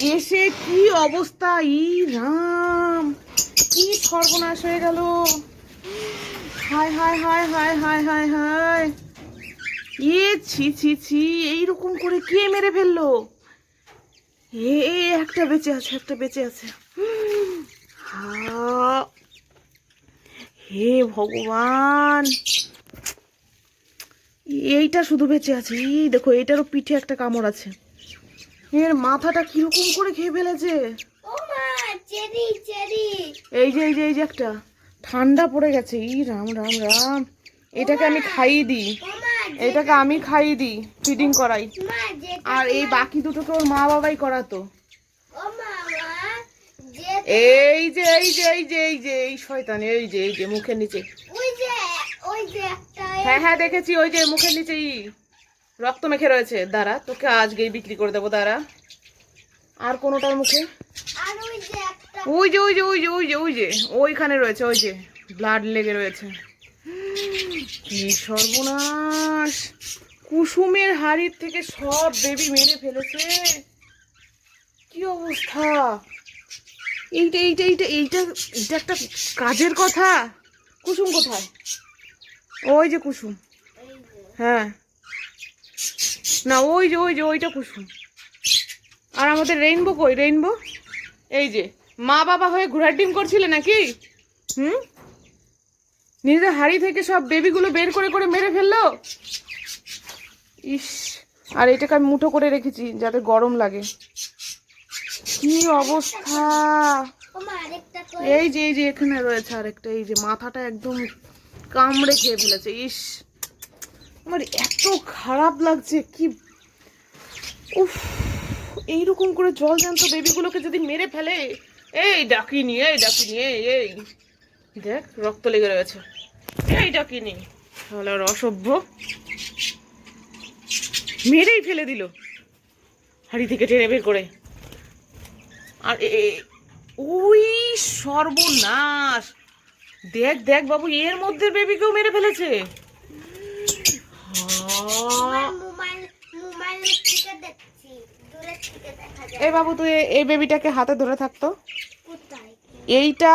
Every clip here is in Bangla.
এসে কি অবস্থা? ই রাম। কি সর্বনাশ হয়ে গেল। হায় হায় হায় হায় হায় হায় হায়। এ ছি ছি ছি, এইরকম করে কে মেরে ফেলল? এ একটা বেঁচে আছে, একটা বেঁচে আছে। হা। ভগবান। এইটা শুধু বেঁচে আছে। এই দেখো এইটারও পিঠে একটা কামড় আছে। এর মাথাটা কীরকম করে খেয়ে ফেলেছে? ও মা চেরি চেরি। এই যে এই যে এই যে একটা। ঠান্ডা পড়ে গেছে। ই রাম রাম রাম। এটাকে আমি খাইয়ে দিই। এটাকে আমি খাইয়ে দিই ফিডিং করাই। আর এই বাকি দুটোকে ওর মা বাবাই করাতো। ও মা মা এই যে এই যে এই যে এই যে এই শয়তান এই যে এই যে মুখের নিচে। ওই যে ওই যে একটা হ্যাঁ হ্যাঁ দেখেছি ওই যে মুখের নিচেই রক্ত মেখে রয়েছে। দাঁড়া তোকে আজকেই বিক্রি করে দেবো দাঁড়া। আর কোনোটার মুখে? ওই যে ওই যে ওই যে ওই যে ওই যে ওইখানে রয়েছে ওই যে ব্লাড লেগে রয়েছে। কি সর্বনাশ! কুসুমের হাড়ির থেকে সব বেবি মেরে ফেলেছে। কি অবস্থা! এইটা এইটা এইটা এইটা এইটা একটা কাজের কথা। কুসুম কোথায়? ওই যে কুসুম। হ্যাঁ। না, ওই যে ওই যে, ওইটা কুসুম। আর আমাদের রেইনবো কই? রেইনবো এই যে, মা বাবা হয়ে ঘোড়ার ডিম করছিলে নাকি? হুম? নিজেদের হাড়ি থেকে সব বেবিগুলো বের করে করে মেরে ফেলল? ইস, আর এটাকে আমি মুঠো করে রেখেছি, যাতে গরম লাগে। কি অবস্থা? এই যে এই যে, এখানে রয়েছে আরেকটা, এই যে, মাথাটা একদম কামড়ে খেয়ে ফেলেছে, ইস। আমার এত খারাপ লাগছে, কি উফ, এইরকম করে জল জ্যান্ত বেবিগুলোকে যদি মেরে ফেলে, এই ডাকিনি এই ডাকিনি, এই এই। দেখ, রক্ত লেগে রয়েছে। এই ডাকিনি তাহলে আর অসভ্য। মেরেই ফেলে দিল। হাড়ি থেকে টেনে বের করে। আর এ- ওই সর্বনাশ। দেখ দেখ বাবু, এর মধ্যে বেবিকেও মেরে ফেলেছে হা। মোবাইল মোবাইলের থেকে দেখছি দূরের থেকে দেখা যায় এই বাবু তুই এই বেবিটাকে হাতে ধরে থাকতো? এইটা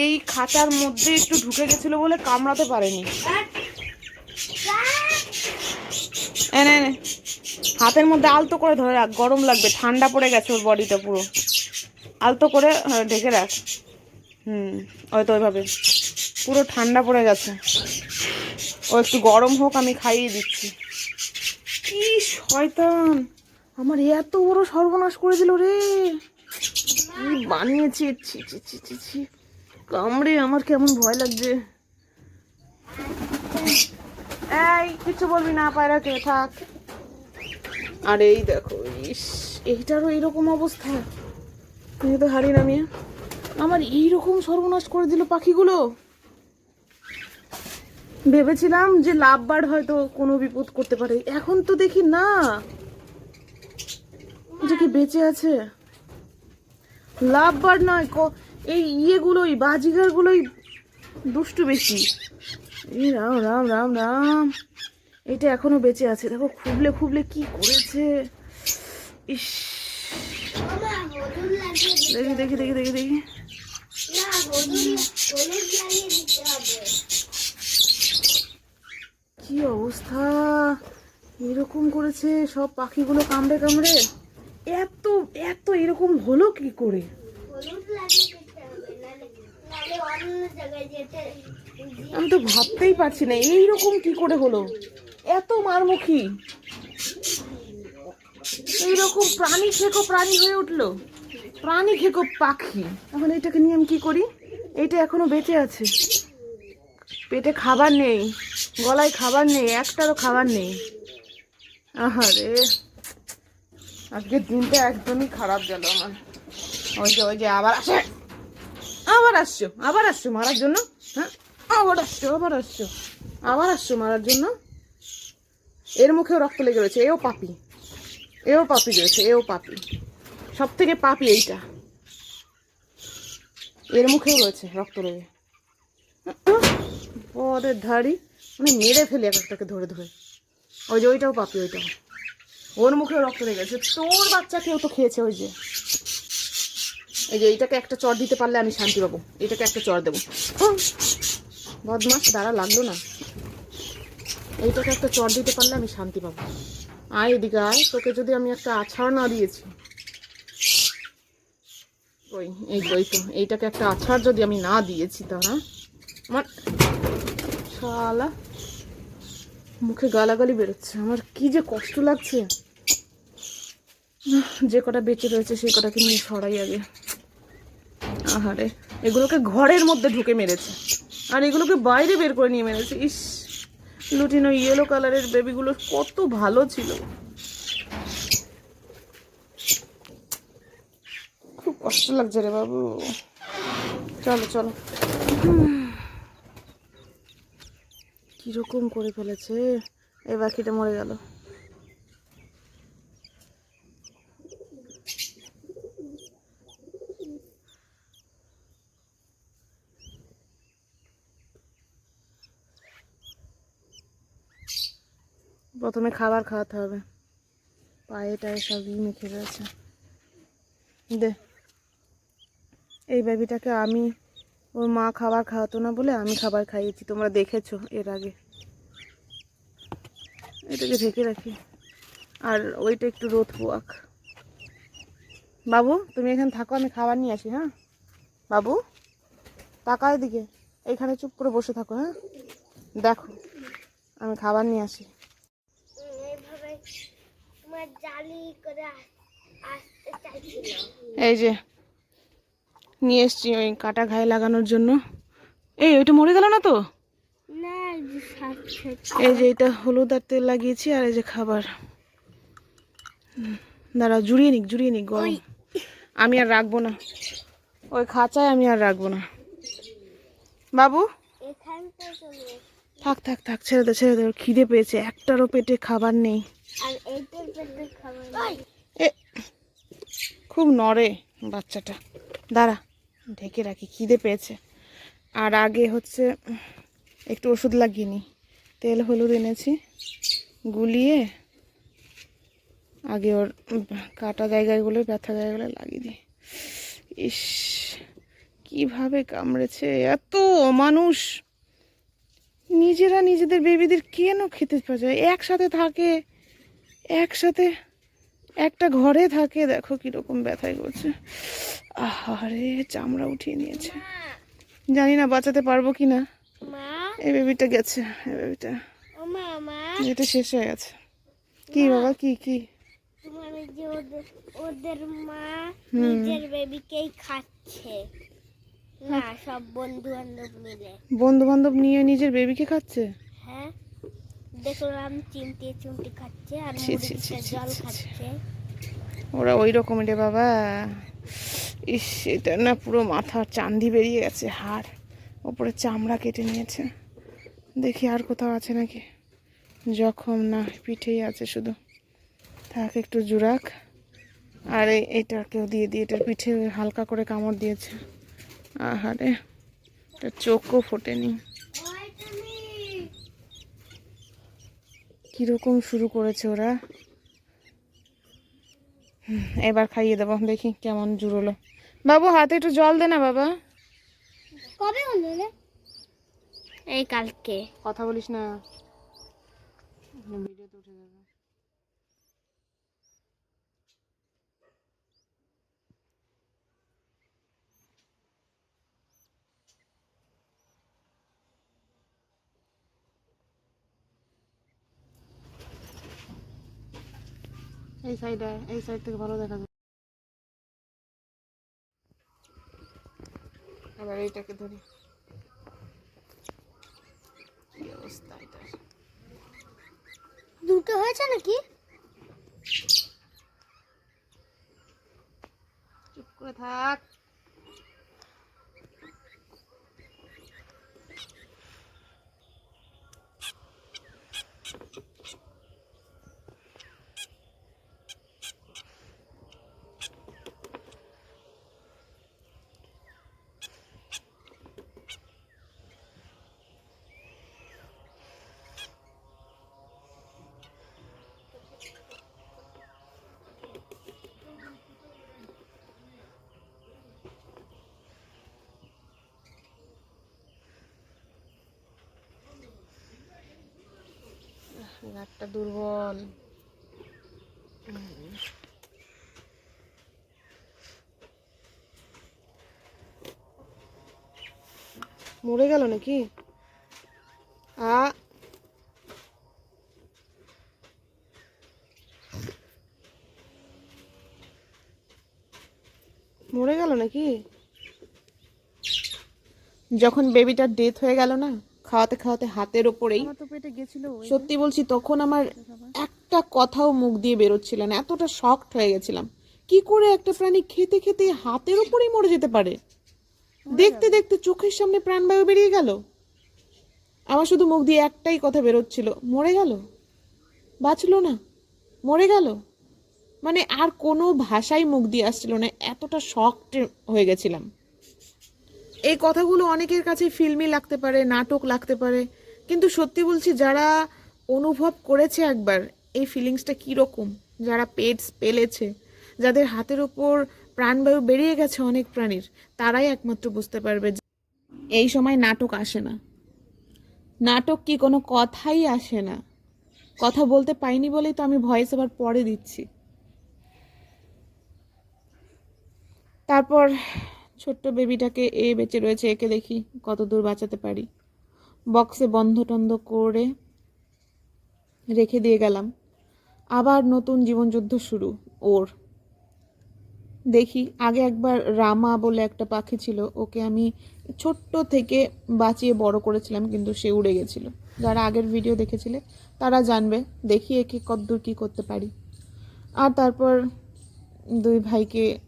এই খাঁচার মধ্যে একটু ঢুকে গেছিল বলে কামড়াতে পারেনি। এনে হাতের মধ্যে আলতো করে ধরে রাখ গরম লাগবে ঠান্ডা পড়ে গেছে ওর বডিটা পুরো। আলতো করে হ্যাঁ, ঢেকে রাখ। হুম হয়তো ওইভাবে। পুরো ঠান্ডা পড়ে গেছে। ও, একটু গরম হোক, আমি খাইয়ে দিচ্ছি। কি শয়তান! আমার এত বড় সর্বনাশ করে দিল রে। বানিয়েছি, ছি ছি ছি ছি ছি। কামড়ে আমার কেমন ভয় লাগছে। এই কিছু বলবি না, পায়রা, কে, থাক। আর এই দেখো, ইস, এইটারও এইরকম অবস্থা। তুই তো হারি নামিয়ে আমার এইরকম সর্বনাশ করে দিল পাখিগুলো। ভেবেছিলাম যে লাভ বার্ড হয়তো কোনো বিপদ করতে পারে। এখন তো দেখি না। যে কি বেঁচে আছে? লাভ বার্ড নয় এই ইয়েগুলোই, বাজিগারগুলোই দুষ্টু বেশি। রাম রাম রাম রাম। এটা এখনও বেঁচে আছে। দেখো, খুবলে খুবলে কি করেছে। ইস। দেখি দেখি দেখি দেখি দেখি না হলুদ হলুদ লাগিয়ে দিতে হবে কি অবস্থা? এরকম করেছে সব পাখিগুলো কামড়ে কামড়ে? এত এত এরকম হলো কি করে? আমি তো ভাবতেই পারছি না, এইরকম কি করে হলো? এত মারমুখী। এইরকম প্রাণী খেকো প্রাণী হয়ে উঠল। প্রাণী খেকো পাখি। এখন এটাকে নিয়ে আমি কি করি? এটা এখনও বেঁচে আছে। পেটে খাবার নেই। গলায় খাবার নেই, একটারও খাবার নেই। আহারে, আজকের দিনটা একদমই খারাপ গেল আমার। ওই যে ওই যে, আবার আসে। আবার আসছো আবার আসছো মারার জন্য? হ্যাঁ? আবার আসছো আবার আসছো। আবার আসছো মারার জন্য? এর মুখেও রক্ত লেগে রয়েছে, এও পাপি। এও পাপি রয়েছে, এও পাপি। সব থেকে পাপি এইটা। এর মুখেও রয়েছে রক্ত লেগে। পরের ধাড়ি। মানে মেরে ফেলি এক একটাকে ধরে ধরে। ওই যে ওইটাও পাপি, ওইটাও। ওর মুখে রক্ত লেগেছে তোর বাচ্চাকেও তো খেয়েছে ওই যে। এই যে এইটাকে একটা চর দিতে পারলে আমি শান্তি পাবো। এটাকে একটা চর দেবো। বদমাস দাঁড়া, লাগল না। এইটাকে একটা চর দিতে পারলে আমি শান্তি পাবো। আয় এদিকে আয়, তোকে যদি আমি একটা আছাড় না দিয়েছি। ওই, এই তো। এইটাকে একটা আছাড় যদি আমি না দিয়েছি তারা আমার শালা। মুখে গালাগালি বেরোচ্ছে। আমার কি যে কষ্ট লাগছে। যে কটা বেঁচে রয়েছে, সেই কটাকে নিয়ে সরাই আগে। আহারে, এগুলোকে ঘরের মধ্যে ঢুকে মেরেছে। আর এগুলোকে বাইরে বের করে নিয়ে মেরেছে। ইস, লুটিনো ইয়েলো কালারের বেবিগুলো কত ভালো ছিল। খুব কষ্ট লাগছে রে বাবু। চলো চলো। কীরকম করে ফেলেছে? এই পাখিটা মরে গেল। প্রথমে খাবার খাওয়াতে হবে। পায়ে টায়ে সব ই মেখে রয়েছে দে, এই বেবিটাকে আমি ওর মা খাবার খাওয়াতো না বলে আমি খাবার খাইয়েছি তোমরা দেখেছ এর আগে। এটাকে ঢেকে রাখি। আর ওইটা একটু রোদ পোয়াক। বাবু তুমি এখানে থাকো আমি খাবার নিয়ে আসি হ্যাঁ? বাবু তাকাও এদিকে। এইখানে চুপ করে বসে থাকো হ্যাঁ? দেখো আমি খাবার নিয়ে আসি। এই যে নিয়ে এসছি ওই কাটা ঘায়ে লাগানোর জন্য। এই ওইটা মরে গেল না তো? এই যে এটা হলুদ আর তেল লাগিয়েছি আর এই যে খাবার। দাঁড়া জুড়িয়ে নিক জুড়িয়ে নিক গরম। আমি আর রাখব না। ওই খাঁচায় আমি আর রাখব না। বাবু। থাক থাক থাক ছেড়ে দে ছেড়ে দে খিদে পেয়েছে। একটারও পেটে খাবার নেই। পেটে খাবার নেই। এ খুব নড়ে বাচ্চাটা। দাঁড়া। ঢেকে রাখি, খিদে পেয়েছে। আর আগে হচ্ছে একটু ওষুধ লাগিয়ে তেল, হলুদ এনেছি, গুলিয়ে আগে ওর কাটা জায়গাগুলো, ব্যথা জায়গাগুলো লাগিয়ে দিই। ইস, কীভাবে কামড়েছে? এত মানুষ নিজেরা নিজেদের বেবিদের কেন খেতে পারে একসাথে থাকে, একসাথে, একটা ঘরে থাকে, দেখো কীরকম ব্যথায় করছে। আহারে চামড়া উঠিয়ে নিয়েছে। জানি না বাঁচাতে পারব কি না মা। এই বেবিটা গেছে এই বেবিটা ও মা মা। এটা শেষ হয়ে গেছে। কি বাবা কি কি? যে ওদের মা নিজের বেবিকেই খাচ্ছে। না সব বন্ধু বান্ধব মিলে। বন্ধু বান্ধব নিয়ে নিজের বেবিকে খাচ্ছে? হ্যাঁ। দেখলাম চিমটি চিমটি খাচ্ছে আর জল। খাচ্ছে। ওরা ওই রকম রে বাবা। ইস, এটা না পুরো মাথার চান্দি বেরিয়ে গেছে হাড় ওপরে চামড়া কেটে নিয়েছে। দেখি আর কোথাও আছে নাকি। জখম না, পিঠেই আছে শুধু। থাক, একটু জুরাক আর এই এইটাকেও দিয়ে দিয়ে, এটার পিঠে হালকা করে কামড় দিয়েছে। আহারে, এটা চোখও ফোটেনি। কীরকম শুরু করেছে ওরা? এবার খাইয়ে দেবো, দেখি কেমন জুড়োলো। বাবু হাতে একটু জল দে না বাবা। কবে হলো রে? এই কালকে। কথা বলিস না। ভিডিওতে উঠে যাবে এই সাইডে এই সাইড থেকে ভালো দেখা যায় এবার এইটাকে ধরি। কি অবস্থা দুটো হয়েছে নাকি? চুপ করে থাক। হাতটা দুর্বল। মরে গেল নাকি? আ। মরে গেল নাকি? যখন বেবিটার ডেথ হয়ে গেল না? খাওয়াতে খাওয়াতে হাতের ওপরেই সত্যি বলছি তখন আমার একটা কথাও মুখ দিয়ে বেরোচ্ছিল না। এতটা শক্ট হয়ে গেছিলাম। কি করে একটা প্রাণী খেতে খেতে হাতের ওপরেই মরে যেতে পারে? দেখতে দেখতে চোখের সামনে প্রাণবায়ু বেরিয়ে গেল। আমার শুধু মুখ দিয়ে একটাই কথা বেরোচ্ছিল মরে গেল? বাঁচলো না? মরে গেল? মানে আর কোনো ভাষাই মুখ দিয়ে আসছিল না। এতটা শক্ট হয়ে গেছিলাম। এই কথাগুলো অনেকের কাছে ফিল্মি লাগতে পারে, নাটক লাগতে পারে। কিন্তু সত্যি বলছি, যারা অনুভব করেছে একবার, এই ফিলিংসটা কীরকম? যারা পেটস পেলেছে, যাদের হাতের ওপর প্রাণবায়ু বেরিয়ে গেছে অনেক প্রাণীর, তারাই একমাত্র বুঝতে পারবে এই সময় নাটক আসে না। নাটক কি কোনো কথাই আসে না। কথা বলতে পাইনি বলেই তো আমি ভয়েস আবার পরে দিচ্ছি। তারপর ছোট্ট বেবিটাকে এ বেঁচে রয়েছে, একে দেখি কত দূর বাঁচাতে পারি। বক্সে বন্ধ টন্ধ করে রেখে দিয়ে গেলাম। আবার নতুন জীবনযুদ্ধ শুরু, ওর। দেখি, আগে একবার রামা বলে একটা পাখি ছিল, ওকে আমি ছোট্ট থেকে বাঁচিয়ে বড় করেছিলাম, কিন্তু সে উড়ে গেছিল। যারা আগের ভিডিও দেখেছিলে, তারা জানবে, দেখি একে কতদূর কী করতে পারি। আর তারপর দুই ভাইকে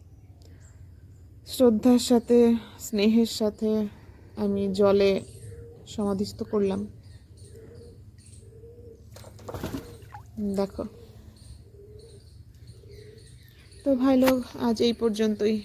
শ্রদ্ধার সাথে, স্নেহের সাথে আমি জলে সমাধিস্থ করলাম। দেখো। তো ভাই লোক, আজ এই পর্যন্তই।